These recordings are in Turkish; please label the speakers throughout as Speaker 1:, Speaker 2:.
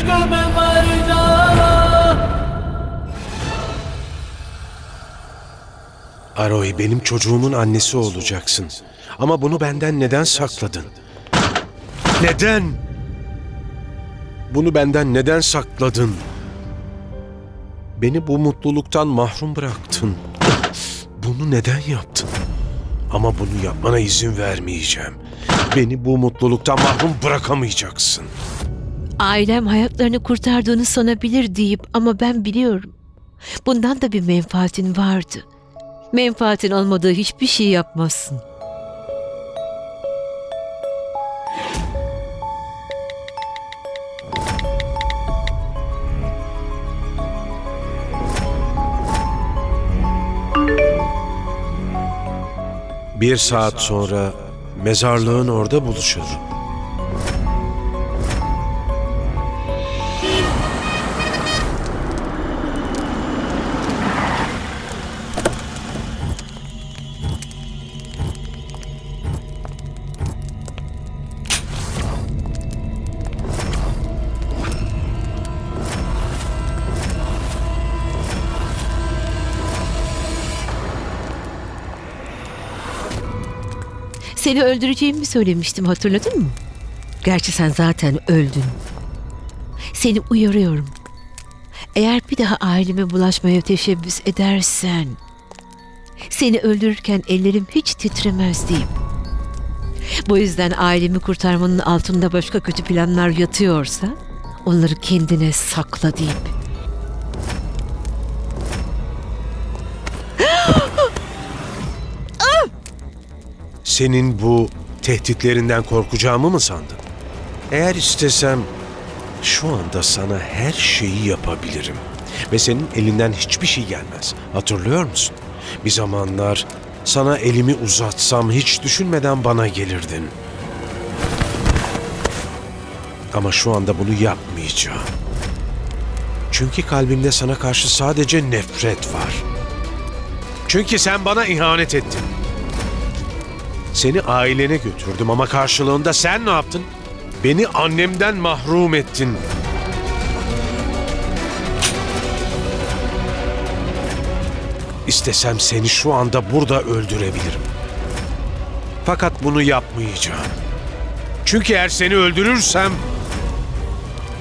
Speaker 1: इश्क में मर जावा
Speaker 2: Aroy benim çocuğumun annesi olacaksın. Ama bunu benden neden sakladın? Neden? Bunu benden neden sakladın? Beni bu mutluluktan mahrum bıraktın. Bunu neden yaptın? Ama bunu yapmana izin vermeyeceğim. Beni bu mutluluktan mahrum bırakamayacaksın.
Speaker 3: Ailem hayatlarını kurtardığını sanabilir deyip ama ben biliyorum. Bundan da bir menfaatin vardı. Menfaatin olmadığı hiçbir şey yapmazsın.
Speaker 2: Bir saat sonra mezarlığın orada buluşalım.
Speaker 3: Seni öldüreceğimi söylemiştim hatırladın mı? Gerçi sen zaten öldün. Seni uyarıyorum. Eğer bir daha aileme bulaşmaya teşebbüs edersen... Seni öldürürken ellerim hiç titremez diyeyim. Bu yüzden ailemi kurtarmanın altında başka kötü planlar yatıyorsa... Onları kendine sakla deyip.
Speaker 2: Senin bu tehditlerinden korkacağımı mı sandın? Eğer istesem şu anda sana her şeyi yapabilirim. Ve senin elinden hiçbir şey gelmez. Hatırlıyor musun? Bir zamanlar sana elimi uzatsam hiç düşünmeden bana gelirdin. Ama şu anda bunu yapmayacağım. Çünkü kalbimde sana karşı sadece nefret var. Çünkü sen bana ihanet ettin. Seni ailene götürdüm ama karşılığında sen ne yaptın? Beni annemden mahrum ettin. İstesem seni şu anda burada öldürebilirim. Fakat bunu yapmayacağım. Çünkü eğer seni öldürürsem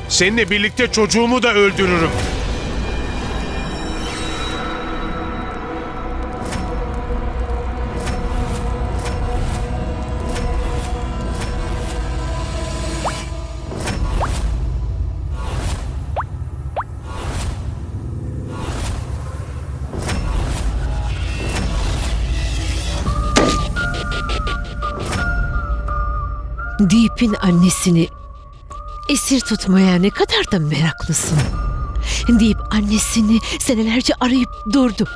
Speaker 2: seninle birlikte çocuğumu da öldürürüm.
Speaker 3: Deep'in annesini esir tutmaya ne kadar da meraklısın. Deep annesini senelerce arayıp durdu.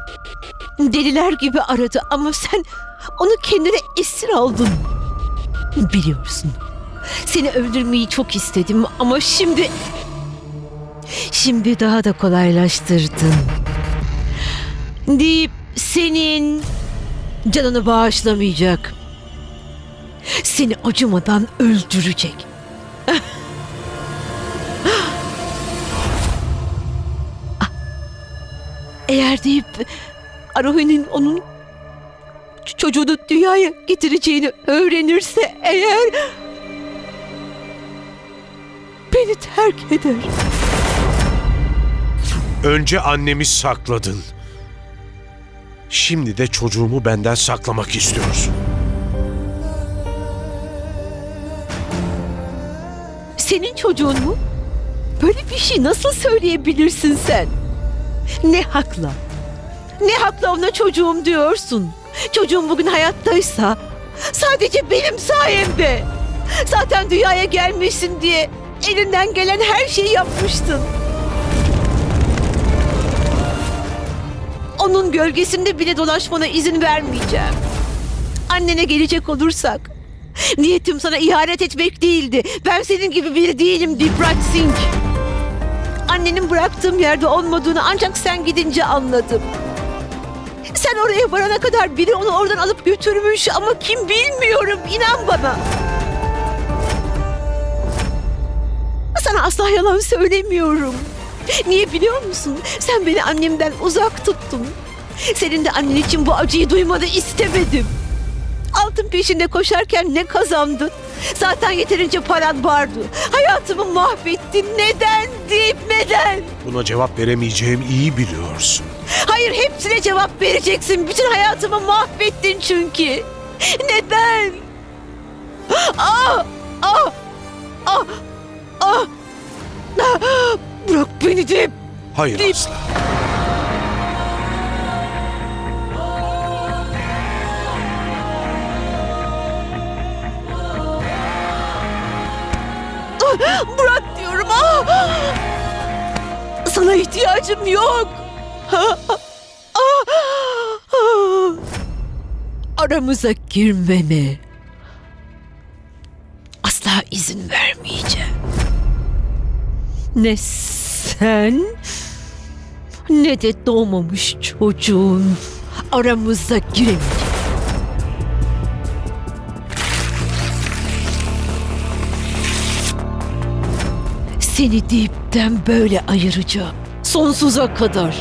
Speaker 3: Deliler gibi aradı ama sen onu kendine esir aldın. Biliyorsun. Seni öldürmeyi çok istedim ama şimdi... Şimdi daha da kolaylaştırdın. Deep senin canını bağışlamayacak seni acımadan öldürecek. Eğer deyip Arohi'nin onun çocuğunu dünyaya getireceğini öğrenirse eğer beni terk eder.
Speaker 2: Önce annemi sakladın. Şimdi de çocuğumu benden saklamak istiyorsun.
Speaker 3: Senin çocuğun mu? Böyle bir şey nasıl söyleyebilirsin sen? Ne hakla? Ne hakla ona çocuğum diyorsun? Çocuğum bugün hayattaysa sadece benim sayemde. Zaten dünyaya gelmesin diye elinden gelen her şeyi yapmıştın. Onun gölgesinde bile dolaşmana izin vermeyeceğim. Annene gelecek olursak Niyetim sana ihanet etmek değildi. Ben senin gibi biri değilim Diprat Singh. Annenin bıraktığım yerde olmadığını ancak sen gidince anladım. Sen oraya varana kadar biri onu oradan alıp götürmüş ama kim bilmiyorum inan bana. Sana asla yalan söylemiyorum. Niye biliyor musun? Sen beni annemden uzak tuttun. Senin de annen için bu acıyı duymanı istemedim. Altın peşinde koşarken ne kazandın? Zaten yeterince paran vardı. Hayatımı mahvettin. Neden deyip neden?
Speaker 2: Buna cevap veremeyeceğim iyi biliyorsun.
Speaker 3: Hayır hepsine cevap vereceksin. Bütün hayatımı mahvettin çünkü. Neden? Ah! Ah! Ah! Ah! Ah! Bırak beni de.
Speaker 2: Hayır
Speaker 3: Deyip- Bırak diyorum. Ah! Sana ihtiyacım yok. Ah! Aramıza girmene asla izin vermeyeceğim. Ne sen ne de doğmamış çocuğun aramıza giremeyecek. Seni dipten böyle ayıracağım. Sonsuza kadar.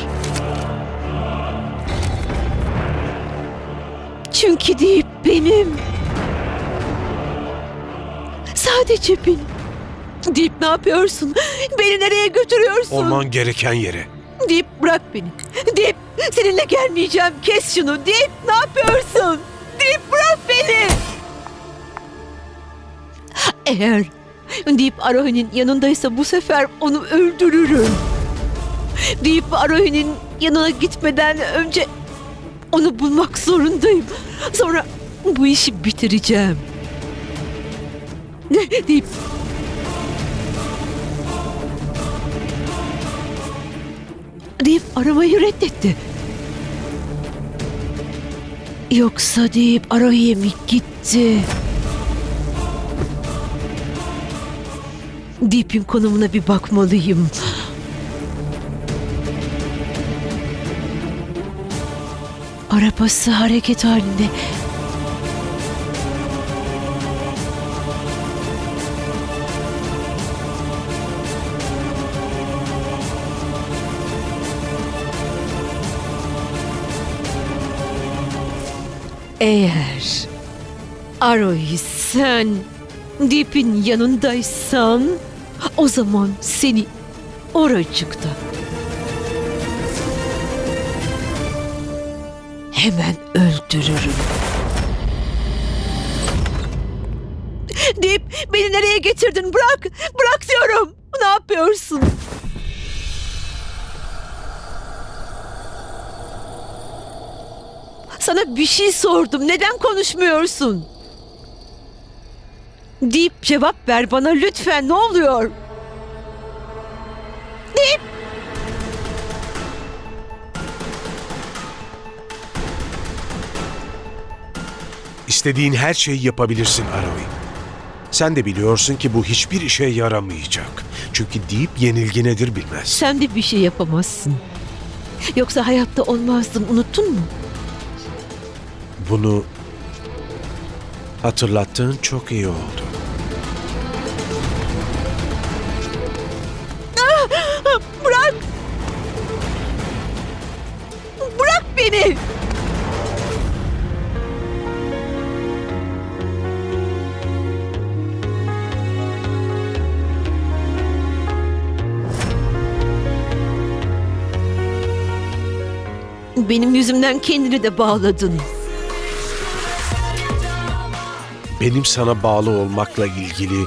Speaker 3: Çünkü deyip benim. Sadece benim. Deyip ne yapıyorsun? Beni nereye götürüyorsun?
Speaker 2: Olman gereken yere.
Speaker 3: Deyip bırak beni. Deyip seninle gelmeyeceğim. Kes şunu. Deyip ne yapıyorsun? Deyip bırak beni. Eğer Deyip Arohi'nin yanındaysa bu sefer onu öldürürüm. Deyip Arohi'nin yanına gitmeden önce onu bulmak zorundayım. Sonra bu işi bitireceğim. Deyip deyip aramayı reddetti. Yoksa deyip Arohi'ye mi gitti? Deep'in konumuna bir bakmalıyım. Arabası hareket halinde. Eğer Aroy sen Deep'in yanındaysan o zaman seni oracıkta hemen öldürürüm. Deep beni nereye getirdin? Bırak! Bırak diyorum! Ne yapıyorsun? Sana bir şey sordum. Neden konuşmuyorsun? Deyip cevap ver bana lütfen. Ne oluyor? Deyip...
Speaker 2: İstediğin her şeyi yapabilirsin Aravi. Sen de biliyorsun ki bu hiçbir işe yaramayacak. Çünkü deyip yenilgi nedir bilmez.
Speaker 3: Sen de bir şey yapamazsın. Yoksa hayatta olmazdın. Unuttun mu?
Speaker 2: Bunu hatırlattığın çok iyi oldu.
Speaker 3: Beni! Benim yüzümden kendini de bağladın.
Speaker 2: Benim sana bağlı olmakla ilgili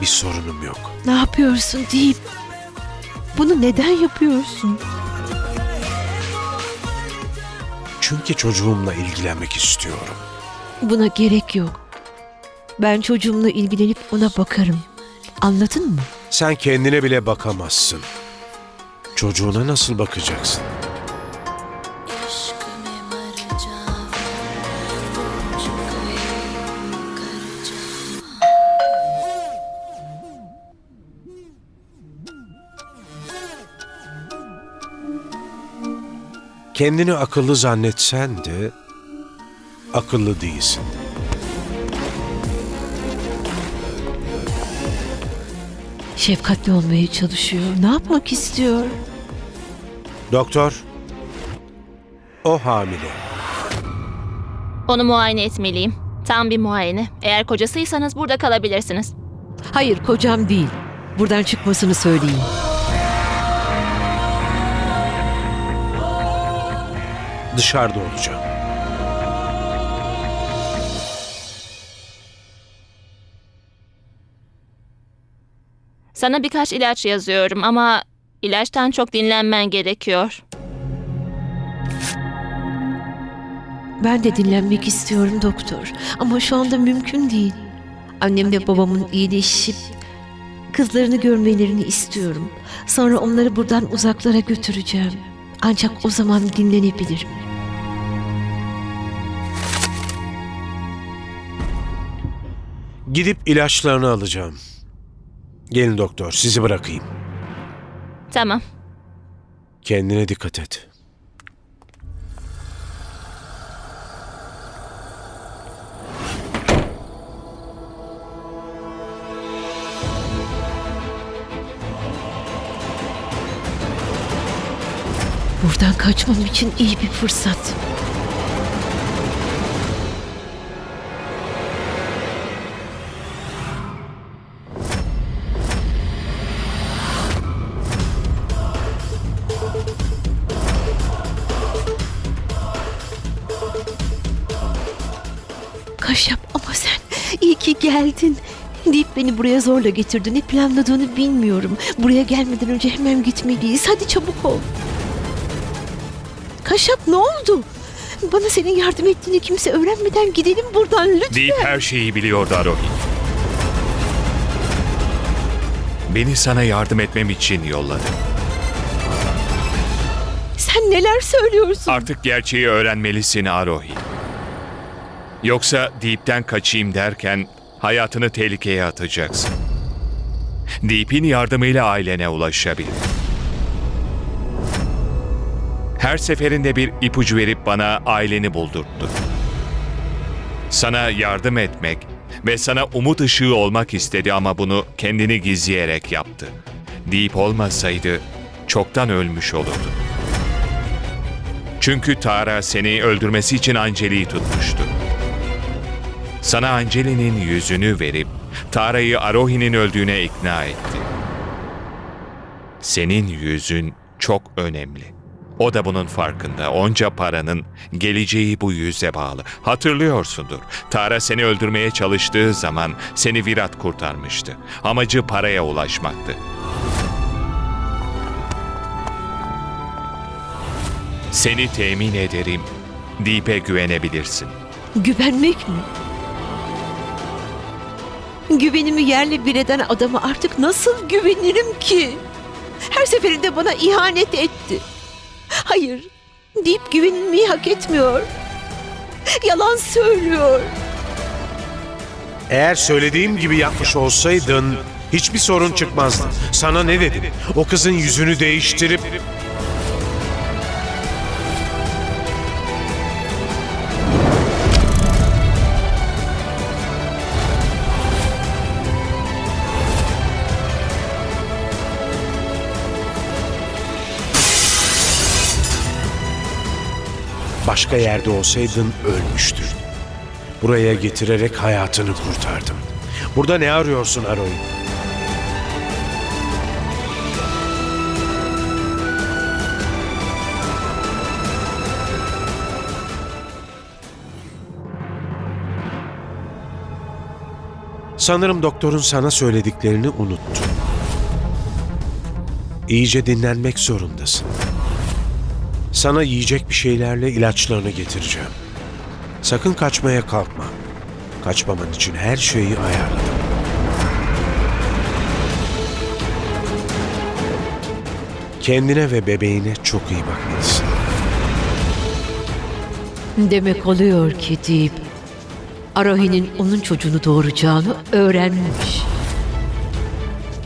Speaker 2: bir sorunum yok.
Speaker 3: Ne yapıyorsun deyip bunu neden yapıyorsun?
Speaker 2: Çünkü çocuğumla ilgilenmek istiyorum.
Speaker 3: Buna gerek yok. Ben çocuğumla ilgilenip ona bakarım. Anladın mı?
Speaker 2: Sen kendine bile bakamazsın. Çocuğuna nasıl bakacaksın? Kendini akıllı zannetsen de akıllı değilsin.
Speaker 3: Şefkatli olmaya çalışıyor. Ne yapmak istiyor?
Speaker 2: Doktor, o hamile.
Speaker 4: Onu muayene etmeliyim. Tam bir muayene. Eğer kocasıysanız burada kalabilirsiniz.
Speaker 3: Hayır kocam değil. Buradan çıkmasını söyleyin.
Speaker 2: Dışarıda olacağım.
Speaker 4: Sana birkaç ilaç yazıyorum ama ilaçtan çok dinlenmen gerekiyor.
Speaker 3: Ben de dinlenmek istiyorum doktor. Ama şu anda mümkün değil. Annem ve babamın iyileşip kızlarını görmelerini istiyorum. Sonra onları buradan uzaklara götüreceğim. Ancak o zaman dinlenebilirim.
Speaker 2: Gidip ilaçlarını alacağım. Gelin doktor, sizi bırakayım.
Speaker 4: Tamam.
Speaker 2: Kendine dikkat et.
Speaker 3: Buradan kaçmam için iyi bir fırsat. Geldin. Deyip beni buraya zorla getirdin. Ne planladığını bilmiyorum. Buraya gelmeden önce hemen gitmeliyiz. Hadi çabuk ol. Kaşap ne oldu? Bana senin yardım ettiğini kimse öğrenmeden gidelim buradan lütfen.
Speaker 5: Deyip her şeyi biliyordu Arohi. Beni sana yardım etmem için yolladı.
Speaker 3: Sen neler söylüyorsun?
Speaker 5: Artık gerçeği öğrenmelisin Arohi. Yoksa Deep'ten kaçayım derken hayatını tehlikeye atacaksın. Deep'in yardımıyla ailene ulaşabilir. Her seferinde bir ipucu verip bana aileni buldurttu. Sana yardım etmek ve sana umut ışığı olmak istedi ama bunu kendini gizleyerek yaptı. Deep olmasaydı çoktan ölmüş olurdu. Çünkü Tara seni öldürmesi için Anceli'yi tutmuştu. Sana Anceli'nin yüzünü verip Tara'yı Arohi'nin öldüğüne ikna etti. Senin yüzün çok önemli. O da bunun farkında. Onca paranın geleceği bu yüze bağlı. Hatırlıyorsundur. Tara seni öldürmeye çalıştığı zaman seni Virat kurtarmıştı. Amacı paraya ulaşmaktı. Seni temin ederim. Deep'e güvenebilirsin.
Speaker 3: Güvenmek mi? Güvenimi yerle bir eden adama artık nasıl güvenirim ki? Her seferinde bana ihanet etti. Hayır, deyip güvenilmeyi hak etmiyor. Yalan söylüyor.
Speaker 2: Eğer söylediğim gibi yapmış olsaydın hiçbir sorun çıkmazdı. Sana ne dedim? O kızın yüzünü değiştirip Başka yerde olsaydın ölmüştün. Buraya getirerek hayatını kurtardım. Burada ne arıyorsun Aroy? Sanırım doktorun sana söylediklerini unuttu. İyice dinlenmek zorundasın. Sana yiyecek bir şeylerle ilaçlarını getireceğim. Sakın kaçmaya kalkma. Kaçmaman için her şeyi ayarladım. Kendine ve bebeğine çok iyi bakmalısın.
Speaker 3: Demek oluyor ki deyip Arohi'nin onun çocuğunu doğuracağını öğrenmiş.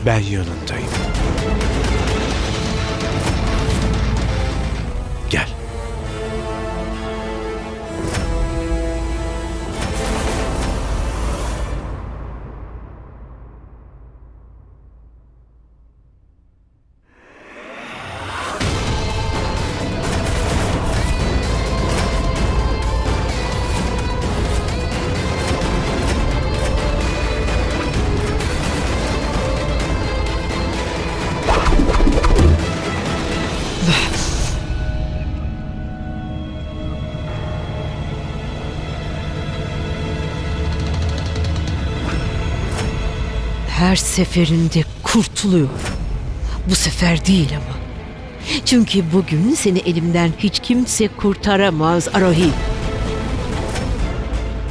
Speaker 2: Ben yanındayım.
Speaker 3: Seferinde kurtuluyor. Bu sefer değil ama. Çünkü bugün seni elimden hiç kimse kurtaramaz Arohi.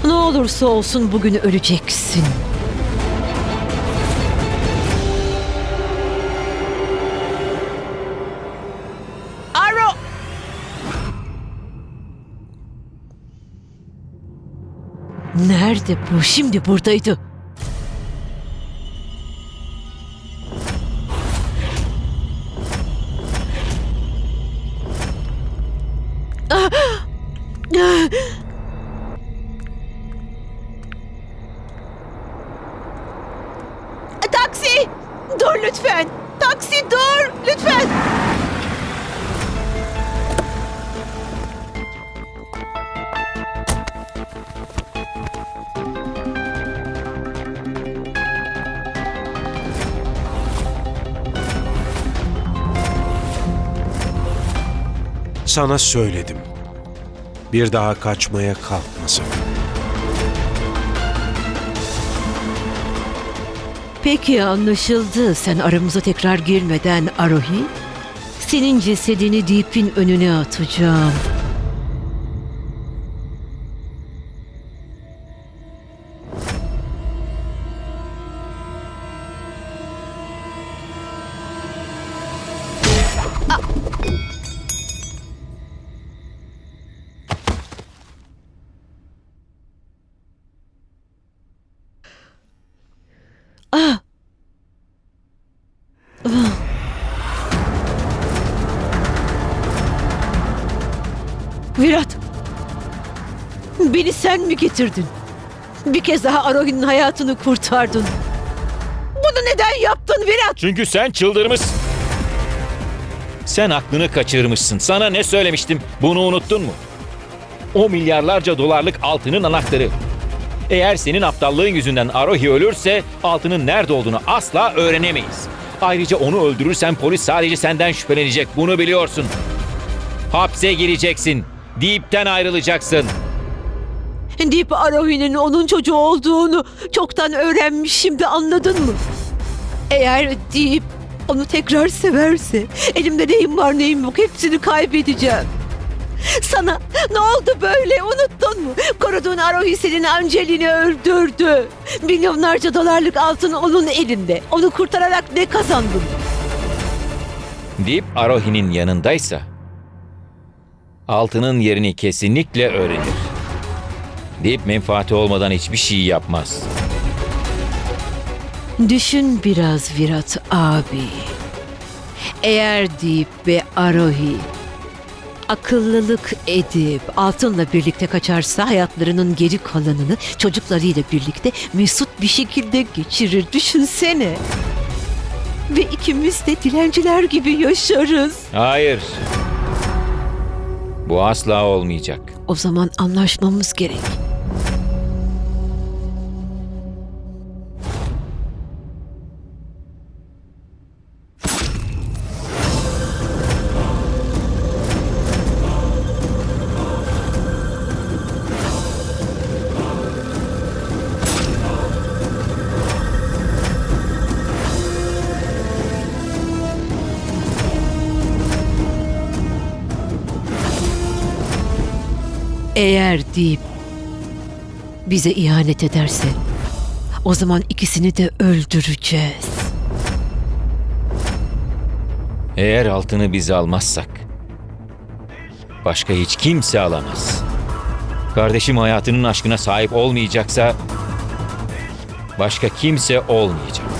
Speaker 3: Ne olursa olsun bugün öleceksin. Aro! Nerede bu? Şimdi buradaydı. Lütfen!
Speaker 2: Sana söyledim. Bir daha kaçmaya kalkma sakın.
Speaker 3: Peki anlaşıldı. Sen aramıza tekrar girmeden Arohi, senin cesedini Deep'in önüne atacağım. Beni sen mi getirdin? Bir kez daha Arohi'nin hayatını kurtardın. Bunu neden yaptın Virat?
Speaker 6: Çünkü sen çıldırmışsın. Sen aklını kaçırmışsın. Sana ne söylemiştim? Bunu unuttun mu? O milyarlarca dolarlık altının anahtarı. Eğer senin aptallığın yüzünden Arohi ölürse altının nerede olduğunu asla öğrenemeyiz. Ayrıca onu öldürürsen polis sadece senden şüphelenecek. Bunu biliyorsun. Hapse gireceksin. Deep'ten ayrılacaksın.
Speaker 3: Deep Arohi'nin onun çocuğu olduğunu çoktan öğrenmiş şimdi anladın mı? Eğer Deep onu tekrar severse elimde neyim var neyim yok hepsini kaybedeceğim. Sana ne oldu böyle unuttun mu? Koruduğun Arohi senin Angelin'i öldürdü. Milyonlarca dolarlık altın onun elinde. Onu kurtararak ne kazandın?
Speaker 6: Deep Arohi'nin yanındaysa altının yerini kesinlikle öğrenir. Deep menfaati olmadan hiçbir şey yapmaz.
Speaker 3: Düşün biraz Virat abi. Eğer Deep ve Arohi akıllılık edip altınla birlikte kaçarsa hayatlarının geri kalanını çocuklarıyla birlikte mesut bir şekilde geçirir. Düşünsene. Ve ikimiz de dilenciler gibi yaşarız.
Speaker 6: Hayır. Bu asla olmayacak.
Speaker 3: O zaman anlaşmamız gerek. Deyip bize ihanet ederse o zaman ikisini de öldüreceğiz.
Speaker 6: Eğer altını biz almazsak başka hiç kimse alamaz. Kardeşim hayatının aşkına sahip olmayacaksa başka kimse olmayacak.